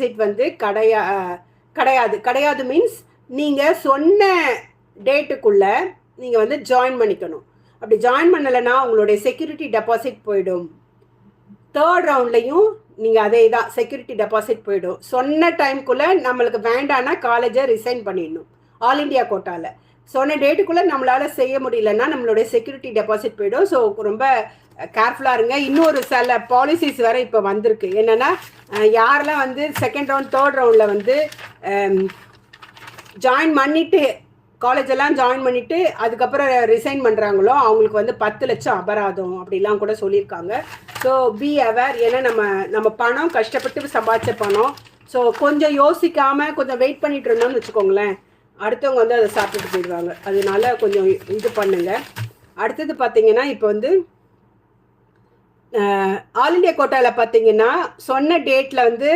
Requisite வந்து கிடையா கிடையாது. கிடையாது மீன்ஸ் நீங்கள் சொன்ன டேட்டுக்குள்ளே நீங்கள் வந்து ஜாயின் பண்ணிக்கணும். அப்படி ஜாயின் பண்ணலைன்னா உங்களுடைய செக்யூரிட்டி டெபாசிட் போயிடும். தேர்ட் ரவுண்ட்லையும் நீங்கள் அதே தான் செக்யூரிட்டி டெபாசிட் போயிடும். சொன்ன டைம்குள்ளே நம்மளுக்கு வேண்டானா காலேஜை ரிசைன் பண்ணிடணும். ஆல் இண்டியா கோட்டாவில் சொன்ன டேட்டுக்குள்ளே நம்மளால் செய்ய முடியலன்னா நம்மளுடைய செக்யூரிட்டி டெபாசிட் போயிடும். ஸோ ரொம்ப கேர்ஃபுல்லாக இருங்க. இன்னொரு சில பாலிசிஸ் வேறு இப்போ வந்திருக்கு. என்னென்னா யாரெல்லாம் வந்து செகண்ட் ரவுண்ட் தேர்ட் ரவுண்டில் வந்து ஜாயின் பண்ணிவிட்டு காலேஜ் எல்லாம் ஜாயின் பண்ணிவிட்டு அதுக்கப்புறம் ரிசைன் பண்ணுறாங்களோ அவங்களுக்கு வந்து பத்து லட்சம் அபராதம் அப்படிலாம் கூட சொல்லியிருக்காங்க. ஸோ பி அவேர் ஏன்னா நம்ம நம்ம பணம் கஷ்டப்பட்டு சம்பாதிச்ச பணம். ஸோ கொஞ்சம் யோசிக்காமல் கொஞ்சம் வெயிட் பண்ணிட்டு இருந்தோம்னு வச்சுக்கோங்களேன். அடுத்தவங்க வந்து அதை சாப்பிட்டுட்டு போயிடுவாங்க. அதனால கொஞ்சம் இது பண்ணுங்கள் அடுத்தது பார்த்தீங்கன்னா இப்போ வந்து ஆல் இண்டியா கோட்டாவில் பார்த்தீங்கன்னா சொன்ன டேட்டில் வந்து